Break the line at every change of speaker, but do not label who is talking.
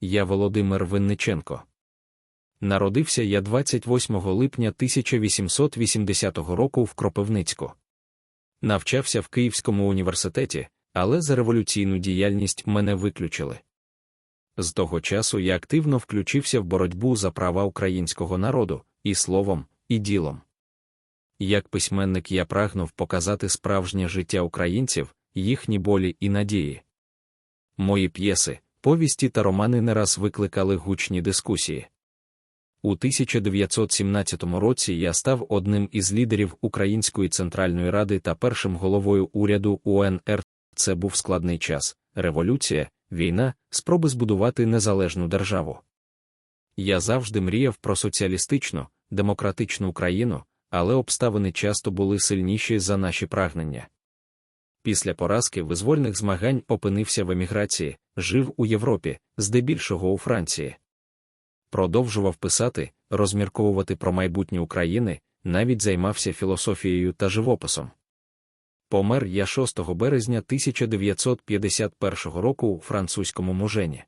я Володимир Винниченко. Народився я 28 липня 1880 року в Кропивницьку. Навчався в Київському університеті, але за революційну діяльність мене виключили. З того часу я активно включився в боротьбу за права українського народу і словом, і ділом. Як письменник я прагнув показати справжнє життя українців, їхні болі і надії. Мої п'єси, повісті та романи не раз викликали гучні дискусії. У 1917 році я став одним із лідерів Української Центральної Ради та першим головою уряду УНР. Це був складний час, революція, війна, спроби збудувати незалежну державу. Я завжди мріяв про соціалістичну, демократичну Україну, але обставини часто були сильніші за наші прагнення. Після поразки визвольних змагань опинився в еміграції, жив у Європі, здебільшого у Франції. Продовжував писати, розмірковувати про майбутнє України, навіть займався філософією та живописом. Помер я 6 березня 1951 року у французькому мужені.